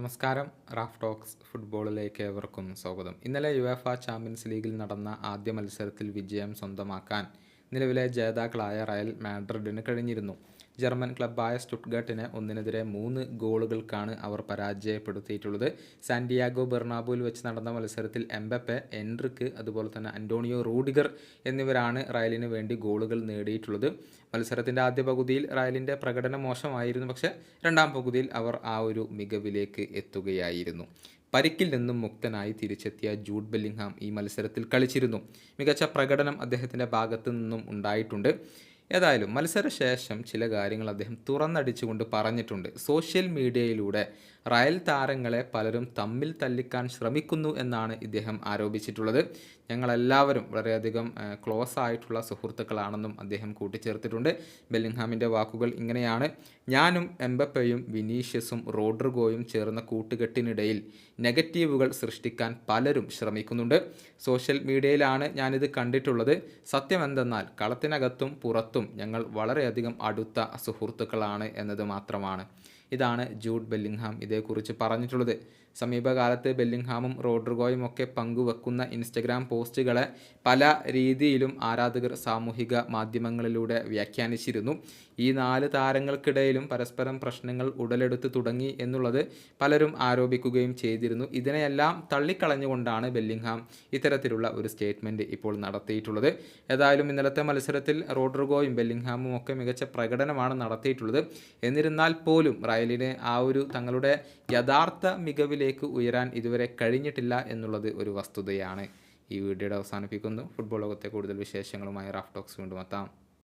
നമസ്കാരം. Raf talks ഫുട്ബോളിലേക്ക് ഏവർക്കും സ്വാഗതം. ഇന്നലെ യുഎഫ ചാമ്പ്യൻസ് ലീഗിൽ നടന്ന ആദ്യ മത്സരത്തിൽ വിജയം സ്വന്തമാക്കാൻ നിലവിലെ ജേതാക്കളായ റയൽ മാഡ്രിഡിന് കഴിഞ്ഞിരുന്നു. ജർമ്മൻ ക്ലബ്ബായ സ്റ്റുട്ട്ഗട്ടിന് ഒന്നിനെതിരെ മൂന്ന് ഗോളുകൾക്കാണ് അവർ പരാജയപ്പെടുത്തിയിട്ടുള്ളത്. സാന്റിയാഗോ ബെർണാബുവിൽ വെച്ച് നടന്ന മത്സരത്തിൽ എംബപ്പെ എൻട്രിക്ക് അതുപോലെ തന്നെ അന്റോണിയോ റൂഡിഗർ എന്നിവരാണ് റയലിന് വേണ്ടി ഗോളുകൾ നേടിയിട്ടുള്ളത്. മത്സരത്തിന്റെ ആദ്യ പകുതിയിൽ റയലിന്റെ പ്രകടനം മോശമായിരുന്നു. പക്ഷേ രണ്ടാം പകുതിയിൽ അവർ ആ ഒരു മികവിലേക്ക് എത്തുകയായിരുന്നു. പരിക്കിൽ നിന്നും മുക്തനായി തിരിച്ചെത്തിയ ജൂഡ് ബെല്ലിംഗ്ഹാം ഈ മത്സരത്തിൽ കളിച്ചിരുന്നു. മികച്ച പ്രകടനം അദ്ദേഹത്തിന്റെ ഭാഗത്തു നിന്നും ഉണ്ടായിട്ടുണ്ട്. ഏതായാലും മത്സരശേഷം ചില കാര്യങ്ങൾ അദ്ദേഹം തുറന്നടിച്ചുകൊണ്ട് പറഞ്ഞിട്ടുണ്ട്. സോഷ്യൽ മീഡിയയിലൂടെ റയൽ താരങ്ങളെ പലരും തമ്മിൽ തല്ലിക്കാൻ ശ്രമിക്കുന്നു എന്നാണ് ഇദ്ദേഹം ആരോപിച്ചിട്ടുള്ളത്. ഞങ്ങളെല്ലാവരും വളരെയധികം ക്ലോസ് ആയിട്ടുള്ള സുഹൃത്തുക്കളാണെന്നും അദ്ദേഹം കൂട്ടിച്ചേർത്തിട്ടുണ്ട്. ബെല്ലിംഗ്ഹാമിന്റെ വാക്കുകൾ ഇങ്ങനെയാണ്. ഞാനും എംബപ്പയും വിനീഷ്യസും റോഡ്രിഗോയും ചേർന്ന കൂട്ടുകെട്ടിനിടയിൽ നെഗറ്റീവുകൾ സൃഷ്ടിക്കാൻ പലരും ശ്രമിക്കുന്നുണ്ട്. സോഷ്യൽ മീഡിയയിലാണ് ഞാനിത് കണ്ടിട്ടുള്ളത്. സത്യം എന്തെന്നാൽ കളത്തിനകത്തും പുറത്തും ഞങ്ങൾ വളരെയധികം അടുത്ത സുഹൃത്തുക്കളാണ് എന്നത് മാത്രമാണ്. ഇതാണ് ജൂഡ് ബെല്ലിംഗ്ഹാം ഇതേക്കുറിച്ച് പറഞ്ഞിട്ടുള്ളത്. സമീപകാലത്ത് ബെല്ലിംഗ്ഹാമും റോഡ്രിഗോയും ഒക്കെ പങ്കുവെക്കുന്ന ഇൻസ്റ്റഗ്രാം പോസ്റ്റുകളെ പല രീതിയിലും ആരാധകർ സാമൂഹിക മാധ്യമങ്ങളിലൂടെ വ്യാഖ്യാനിച്ചിരുന്നു. ഈ നാല് താരങ്ങൾക്കിടയിലും പരസ്പരം പ്രശ്നങ്ങൾ ഉടലെടുത്ത് തുടങ്ങി എന്നുള്ളത് പലരും ആരോപിക്കുകയും ചെയ്തിരുന്നു. ഇതിനെയെല്ലാം തള്ളിക്കളഞ്ഞുകൊണ്ടാണ് ബെല്ലിംഗ്ഹാം ഇത്തരത്തിലുള്ള ഒരു സ്റ്റേറ്റ്മെന്റ് ഇപ്പോൾ നടത്തിയിട്ടുള്ളത്. ഏതായാലും ഇന്നലത്തെ മത്സരത്തിൽ റോഡ്രിഗോയും ബെല്ലിംഗ്ഹാമും ഒക്കെ മികച്ച പ്രകടനമാണ് നടത്തിയിട്ടുള്ളത്. എന്നിരുന്നാൽ പോലും റയലിന് ആ ഒരു തങ്ങളുടെ യഥാർത്ഥ മികവിലേക്ക് ഉയരാൻ ഇതുവരെ കഴിഞ്ഞിട്ടില്ല എന്നുള്ളത് ഒരു വസ്തുതയാണ്. ഈ വീഡിയോയുടെ അവസാനിപ്പിക്കുന്നു. ഫുട്ബോൾ ലോകത്തെ കൂടുതൽ വിശേഷങ്ങളുമായി റാഫ് ടോക്സ് വീണ്ടും എത്താം.